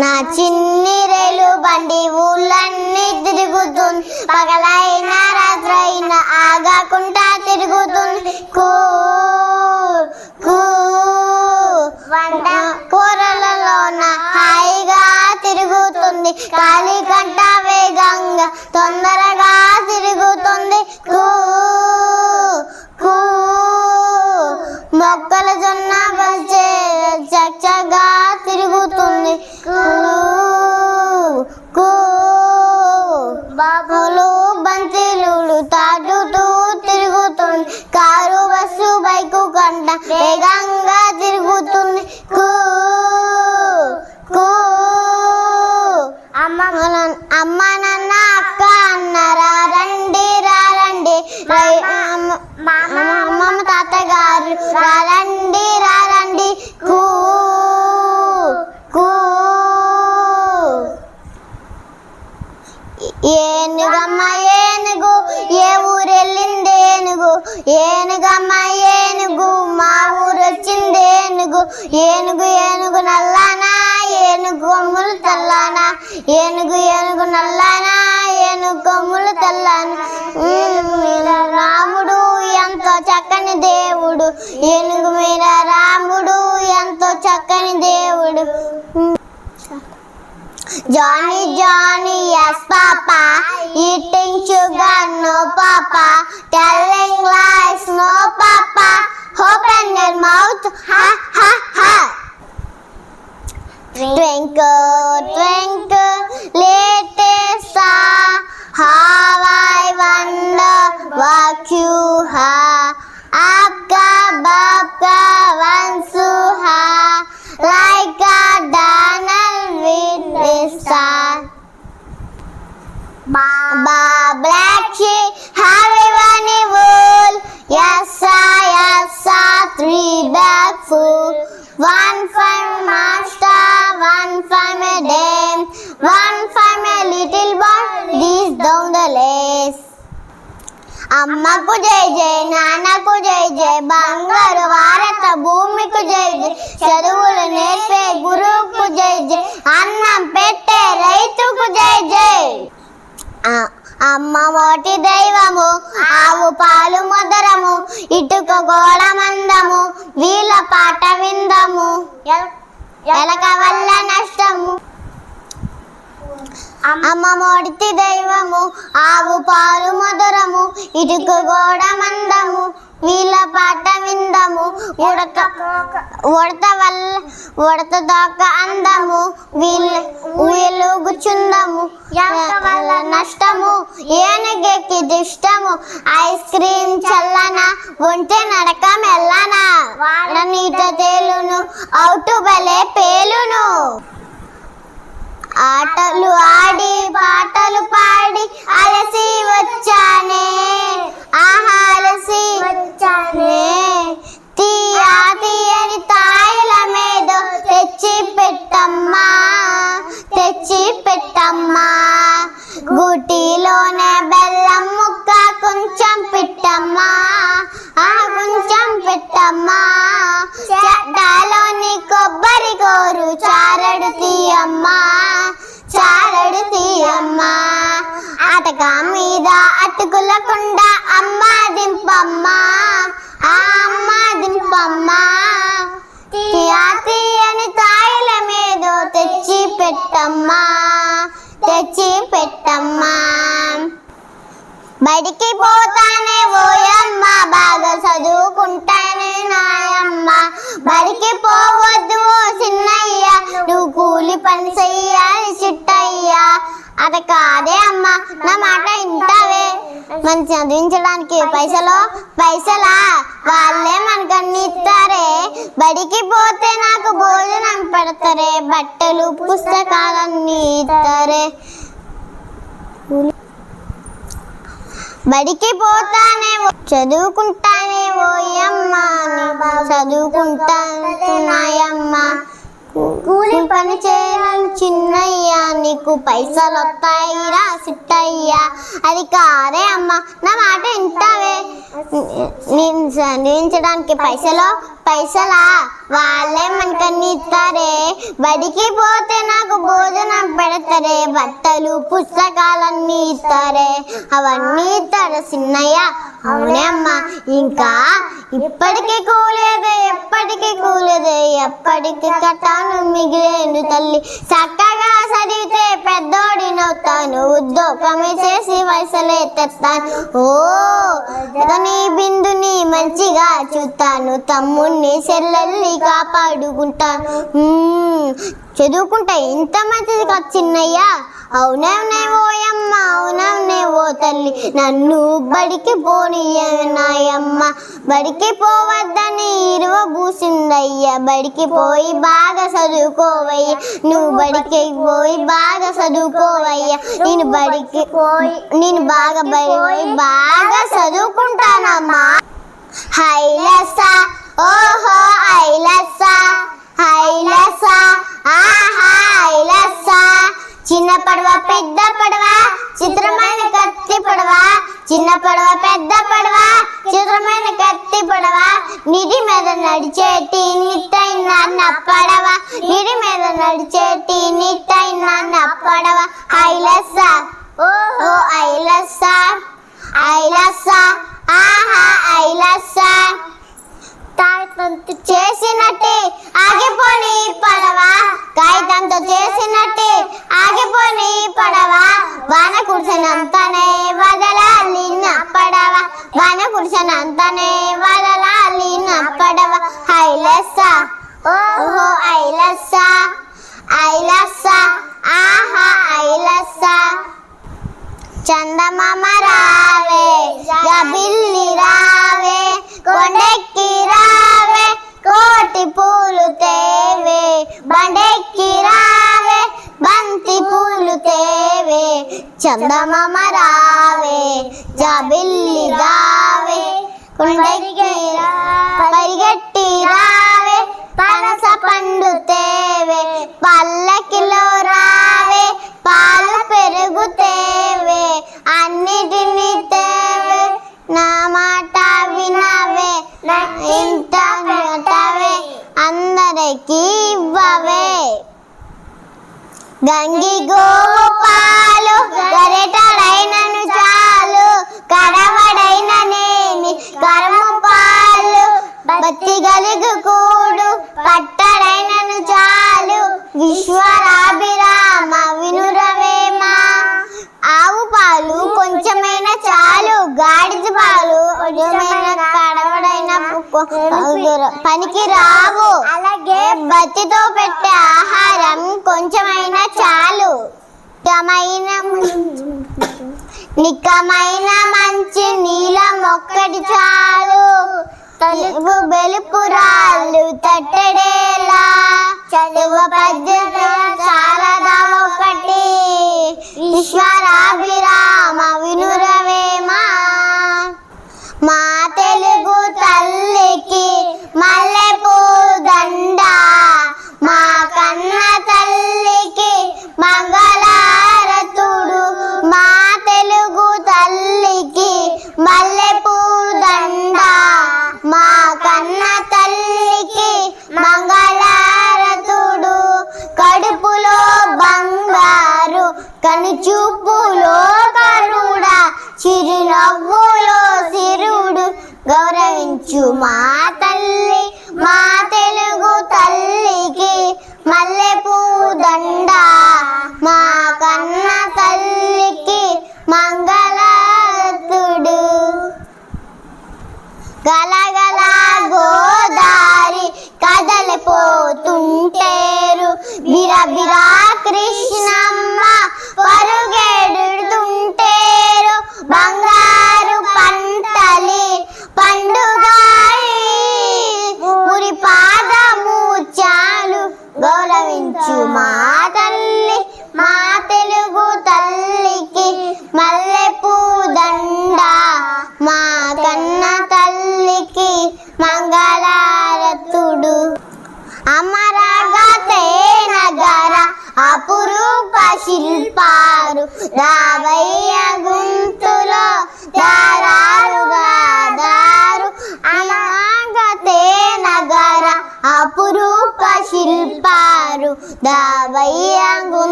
నా చిన్నిరేలు బండి ఊళ్ళన్నీ తిరుగుతుంది. పగలైనా రాత్రైనా ఆగకుండా తిరుగుతుంది. కూ కూ వంట కూరలలోన హాయిగా తిరుగుతుంది. కాలి వేగంగా తిరుగుతుంది. కూ కూ. అమ్మ అమ్మ నాన్న అక్క అన్నారా రండి రారండి రై- అమ్మ- అమ్మమ్మ తాతగారు రారండి రారండి కూ కూ. ఏనుగమ్మ ఏనుగు ఏ ఊరెళ్ళింది ఏనుగు? ఏనుగమ్మ ఏనుగు ఏనుగు ఏనుగు నల్లానా ఏనుగు కొమ్ములు తెల్లానా. ఏనుగు ఏనుగు నల్లానా ఏనుగు కొమ్ములు తెల్లానా. రాముడు ఎంతో చక్కని దేవుడు. ఏనుగు మీద రాముడు ఎంతో చక్కని దేవుడు. Johny Johny yes papa. Papa. Eating no no, telling lies no no, Open your mouth, ha, ha, ha. Twinkle, twinkle, little star, how I wonder what you have. Apka, babka, vansuha, like a Donald with star. Black bag full. One for master, one for my dame, one for my little boy. These down the lace. అమ్మకు జై జై నాన్నకు జై జై బంగారు భారత భూమికు జై జై చదువులు నేర్పే గురువుకు జై జై అన్నం పెట్టే రైతుకు జై జై ఆ, అమ్మ మోటి దైవము ఆవు పాలు మధురము ఇటుక గోడ మందము వీళ్ళ పాట విందము. ఎలక వల్ల నష్టము. అమ్మ మొడితి దైవము ఆవు పాలు మధురము ఇటుక గోడ మందము వీళ్ళ పాట విందము. ఉడక ఉడత వల్ల ఉడత దాకా అందము. వీళ్ళు వీలుగు చుందము వల్ల దిష్టము ఐస్ క్రీమ్ చల్లన ఒంటె నడక మెల్లన వాడ నీట తేలును అవుటు బలే పేలును. ఆటలు ఆడి పాటలు పాడి అలసి వచ్చానే. ఆహా అలసి తీయమ్మా చారడు తీయమ్మా. అటక మీద అటుకులకుండా అమ్మ దింపమ్మా. ఆ అమ్మ దింపమ్మా. తీయా తీయని తాయిల మీద తెచ్చి పెట్టమ్మా తెచ్చి పెట్టమ్మా. బడికి పోతానే ఓయమ్మ బాగా చదువుకుంటానే నాయమ్మ. బడికి అది కాదే అమ్మ. నా మాట ఇంటావే మనం చదివించడానికి పైసలు? పైసలా? వాళ్ళే మనకు అన్ని ఇస్తారే. బడికి పోతే నాకు భోజనం పెడతారే. బట్టలు పుస్తకాలన్నీ ఇస్తారే. బడికి పోతానే చదువుకుంటానే ఓయమ్మ చదువుకుంటానయ్యమ్మ కూలి పని చేయని చిన్నయ్య నీకు పైసలు వస్తాయిరా సిట్టయ్యా. అది కాదే అమ్మ నా మాట ఇంతవే నేను పైసలు పైసలా? వాళ్ళే మనకన్నీ ఇస్తారే బడికి పోతే నాకు భోజనం పెడతారే. బట్టలు పుస్తకాలన్నీ ఇస్తారే. అవన్నీ ఇస్తాడు సిన్నయ్య అవునే అమ్మా. ఇంకా ఇప్పటికీ కూలేదే ఎప్పటికీ కూలేదే. ఎప్పటికీ కట్టాను మిగిలేను తల్లి. చక్కగా చదివితే పెద్దోడినవుతాను. ఉద్యోగమే చేసి వయసులే తెస్తాను. ఓ నీ బిందుని మంచిగా చూస్తాను తమ్ముని చెల్లెల్ని సెల్లల్ని కాపాడుకుంటా చదువుకుంటా ఇంత మంచిది కదా చిన్నయ్య. అవునవునే ఓయమ్మ అవునవునే ఓ తల్లి. నన్ను బడికి పోనీయనాయమ్మ బడికి పోవద్దని ఇరువ పూసిందయ్యా బడికి పోయి బాగా చదువుకోవయ్యా. నువ్వు బడికి పోయి బాగా చదువుకోవయ్యా. నేను బడికి పోయి నేను బాగా బడి పోయి బాగా చదువుకుంటానమ్మా. హైలసా ఓహో ఐలస హైలస ఆహా ఐలస చిన్న పడవ పెద్ద పడవ చిత్రమైన కత్తి పడవ. చిన్న పడవ పెద్ద పడవ చిత్రమైన కత్తి పడవ. నిధి మీద నడిచేటి నిట్టైన పడవ. నిధి మీద నడిచేటి నిట్టైన పడవ. ఐలస ఓహో ఐలస ఐలస ఆహా ఐలస కాగితంతో చేసినట్టే ఆగిపోని పడవ. కాగితంతో చేసినట్టే ఆగిపోని పడవ. వాన కురిసినంతనే వదలాలి నా పడవ. వాన కురిసినంతనే వదలాలి నా పడవ. ఐలస ఓహో ఐలస ఐలస ఆహా ఐలస చందమామ రావే. గబిల్లి రావే. కొండెక్కి రావే కోటి పూలు తేవే. బండెక్కి రావే బంతి పూలు తేవే. చందమామ రావే జబిల్లి రావే కొండెక్కి గంగి గోపాలు పాలు చాలు కడవడైన నేమి కర్మ పాలు బత్తి గలుగు కూడు పట్టడైనను చాలు విశ్వరాభిరా పనికి రావు. అలాగే. బతితో పెట్టే ఆహారం కొంచెమైన చాలు. నిక్కమైన మంచి నీలం ఒక్కటి చాలు. తెలుగు బెలుపురాళ్ళు తట్టడేలా. చదువు పద్యత చాలదా ఒకటి. ఈశ్వరాభిరామ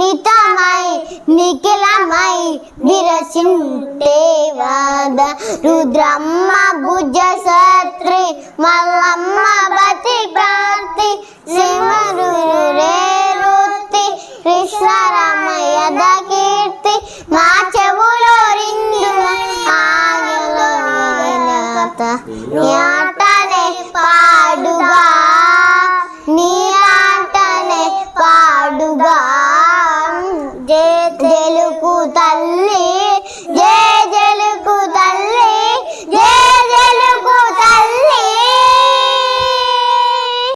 నితమై నిఖిలమై విరసింటేవాద రుద్రమ్మ భుజ సత్రి మల్లమ్మ బతి ప్రాంతి సింహరురే రుత్తి కృష్ణరమయ్య కీర్తి మా చెవులో రింగు ఆగలో వినత యా